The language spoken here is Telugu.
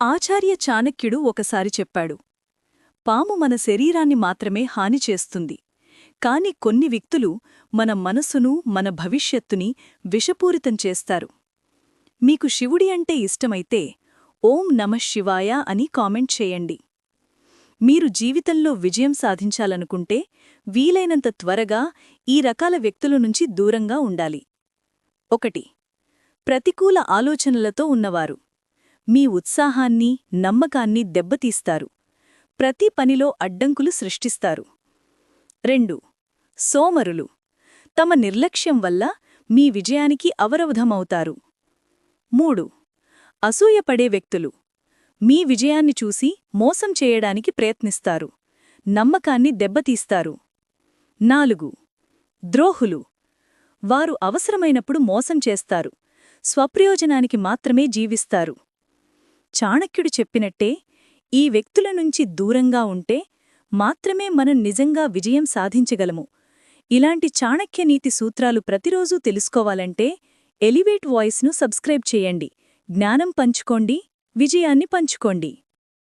ఆచార్య చాణక్యుడు ఒకసారి చెప్పాడు. పాము మన శరీరాన్ని మాత్రమే హాని చేస్తుంది. కాని కొన్ని వ్యక్తులు మన మనసును మన భవిష్యత్తుని విషపూరితం చేస్తారు. మీకు శివుడి అంటే ఇష్టమైతే ఓం నమ శివాయ అని కామెంట్ చేయండి. మీరు జీవితంలో విజయం సాధించాలనుకుంటే వీలైనంత త్వరగా ఈ రకాల వ్యక్తుల నుంచి దూరంగా ఉండాలి. ఒకటి ప్రతికూల ఆలోచనలతో ఉన్నవారు. మీ ఉత్సాహాన్ని నమ్మకాన్ని దెబ్బతీస్తారు. ప్రతి పనిలో అడ్డంకులు సృష్టిస్తారు. రెండు. సోమరులు. తమ నిర్లక్ష్యం వల్ల మీ విజయానికి అవరవధమవుతారు మూడు. అసూయపడే వ్యక్తులు. మీ విజయాన్ని చూసి మోసం చేయడానికి ప్రయత్నిస్తారు. నమ్మకాన్ని దెబ్బతీస్తారు. నాలుగు. ద్రోహులు. వారు అవసరమైనప్పుడు మోసం చేస్తారు. స్వప్రయోజనానికి మాత్రమే జీవిస్తారు. చాణక్యుడు చెప్పినట్టే ఈ వ్యక్తుల నుంచి దూరంగా ఉంటే మాత్రమే మనం నిజంగా విజయం సాధించగలము. ఇలాంటి చాణక్య నీతి సూత్రాలు ప్రతిరోజూ తెలుసుకోవాలంటే ఎలివేట్ వాయిస్ను సబ్స్క్రైబ్ చేయండి. జ్ఞానం పంచుకోండి విజయాన్ని పంచుకోండి.